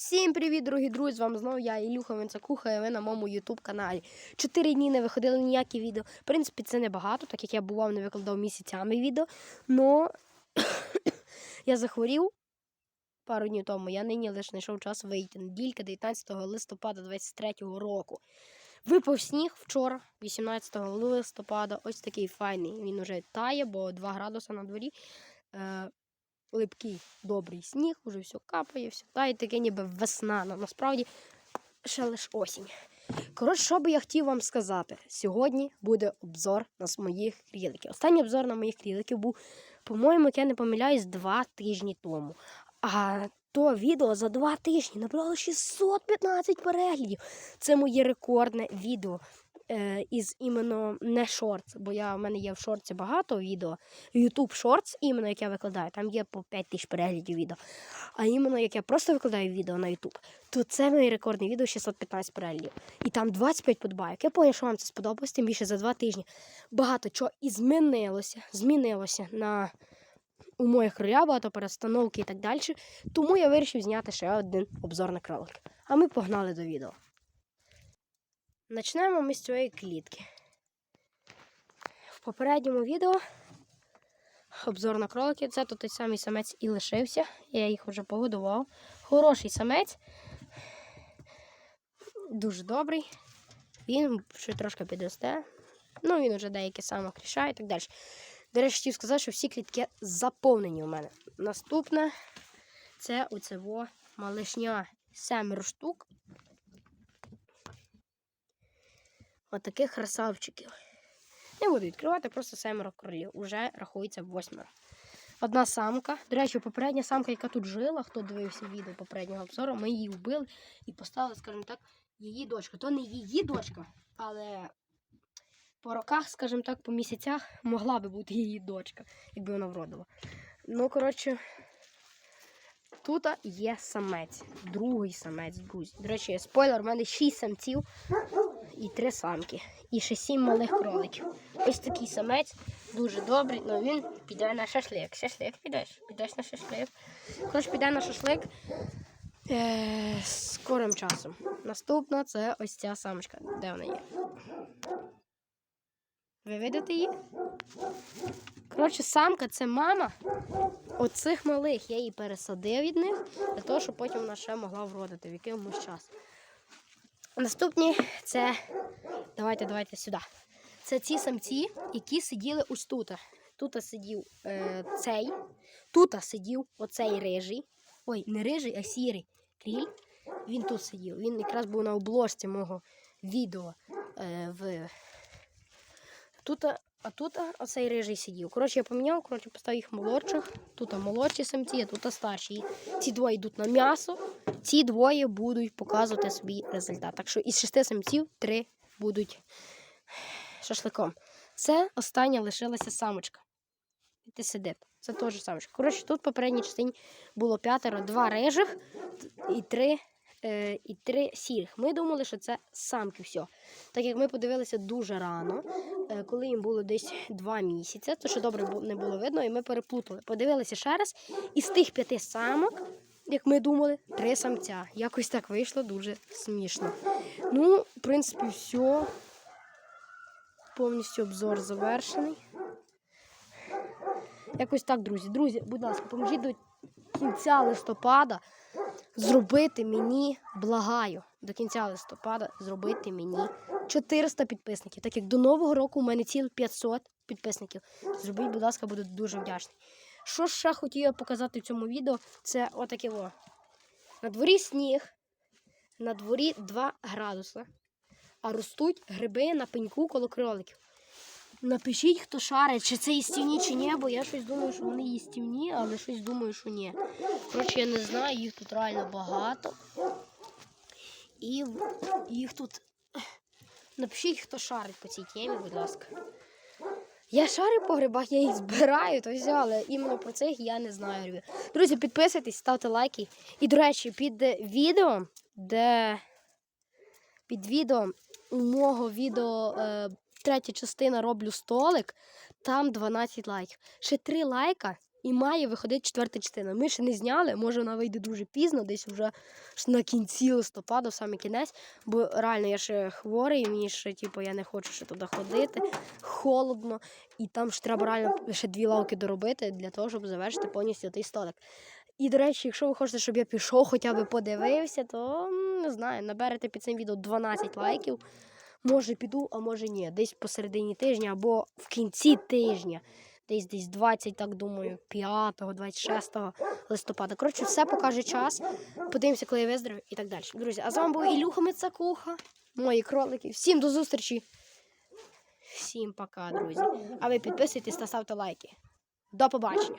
Всім привіт, дорогі друзі! З вами знову я, Ілюха Венцакуха, і ви на моєму ютуб каналі. Чотири дні не виходили ніякі відео. В принципі, це небагато, так як я бував, не викладав місяцями відео. Но я захворів пару днів тому. Я нині лише знайшов час вийти. Неділька 19 листопада 23 року. Випав сніг вчора, 18 листопада. Ось такий файний. Він уже тає, бо 2 градуси на дворі. Е, липкий добрий сніг, уже все капає, все тає, таке ніби весна. але насправді ще лише осінь. Коротше, що би я хотів вам сказати, сьогодні буде обзор на моїх кріликів. Останній обзор на моїх кріликів був, по-моєму, як я не помиляюсь, два тижні тому. А то відео за два тижні набрало 615 переглядів. Це моє рекордне відео е, із іменно не шортс, бо я, в мене є в шорті багато відео. YouTube Shorts, іменно як я викладаю, там є по 5 тисяч переглядів відео. А іменно як я просто викладаю відео на YouTube, то це моє рекордне відео 615 переглядів. І там 25 подбайок. Я пам'ятаю, що вам це сподобалось, тим більше за два тижні. Багато чого і змінилося, змінилося на у моїх роля, багато перестановки і так далі. Тому я вирішив зняти ще один обзор на кролик. А ми погнали до відео. Почнемо ми з цієї клітки. В попередньому відео обзор на кролики. Це тут той самий самець і лишився. Я їх вже погодував. Хороший самець. Дуже добрий. Він ще трошки підросте. Ну, він вже деякі самок рішає і так далі. До речі, хотів сказати, що всі клітки заповнені у мене. Наступне це оцево малишня. Семеро штук. Отаких красавчиків. Не буду відкривати, просто семеро кролів. Уже рахується восьмеро. Одна самка. До речі, попередня самка, яка тут жила, хто дивився відео попереднього обзору, ми її вбили і поставили, скажімо так, її дочку. То не її дочка, але по роках, скажімо так, по місяцях могла би бути її дочка, якби вона вродила. Ну, коротше, тут є самець. Другий самець, друзі. До речі, спойлер, у мене 6 самців і 3 самки. І ще 7 малих кроликів. Ось такий самець, дуже добрий, але він піде на шашлик. Шашлик підеш, підеш на шашлик. Коротше, піде на шашлик е- скорим часом. Наступна це ось ця самочка. Де вона є? Ви видите її? Коротше, самка це мама оцих малих. Я її пересадив від них, для того, щоб потім вона ще могла вродити в якийсь час. Наступні це. Давайте, давайте сюди. Це ці самці, які сиділи ось тут. Тут сидів е, цей, тут сидів оцей рижий. Ой, не рижий, а сірий кріль. Він тут сидів. Він якраз був на обложці мого відео е, в Тут, а тут оцей рижий сидів. Коротше, я поміняв, коротше, поставив їх молодших. Тут молодші самці, а тут старші. Ці двоє йдуть на м'ясо, ці двоє будуть показувати свій результат. Так що із шести самців три будуть шашликом. Це остання лишилася самочка. Ти сидить. Це теж самочка. Коротше, тут в попередній частині було п'ятеро, два рижих і три е, і три сірих. Ми думали, що це самки все. Так як ми подивилися дуже рано, е, коли їм було десь два місяці, то що добре не було видно, і ми переплутали. Подивилися ще раз, і з тих п'яти самок, як ми думали, три самця. Якось так вийшло дуже смішно. Ну, в принципі, все. Повністю обзор завершений. Якось так, друзі. Друзі, будь ласка, поможіть до кінця листопада зробити мені, благаю, до кінця листопада зробити мені 400 підписників. Так як до Нового року у мене цілих 500 підписників. Зробіть, будь ласка, буду дуже вдячний. Що ще хотів я показати в цьому відео, це отаке во. На дворі сніг, на дворі 2 градуси, а ростуть гриби на пеньку коло кроликів. Напишіть, хто шарить, чи це їстівні, чи ні, бо я щось думаю, що вони їстівні, але щось думаю, що ні. Коротше, я не знаю, їх тут реально багато. І їх тут. Напишіть, хто шарить по цій темі, будь ласка. Я шарю по грибах, я їх збираю, то все, але іменно про цих я не знаю. Друзі, підписуйтесь, ставте лайки. І, до речі, під відео, де під відео у мого відео е, третя частина роблю столик, там 12 лайків. Ще 3 лайка, І має виходити четверта частина. Ми ще не зняли, може вона вийде дуже пізно, десь вже на кінці листопада, саме кінець. Бо реально я ще хворий, мені ще, типу, я не хочу ще туди ходити. Холодно. І там ж треба реально ще дві лавки доробити для того, щоб завершити повністю той столик. І, до речі, якщо ви хочете, щоб я пішов, хоча б подивився, то не знаю, наберете під цим відео 12 лайків. Може піду, а може ні. Десь посередині тижня або в кінці тижня. Десь десь 20, так думаю, 5, 26 листопада. Коротше, все покаже час. Подивимося, коли я виздоровлю і так далі. Друзі, а з вами був Ілюха Мицакуха, мої кролики. Всім до зустрічі. Всім пока, друзі. А ви підписуйтесь та ставте лайки. До побачення.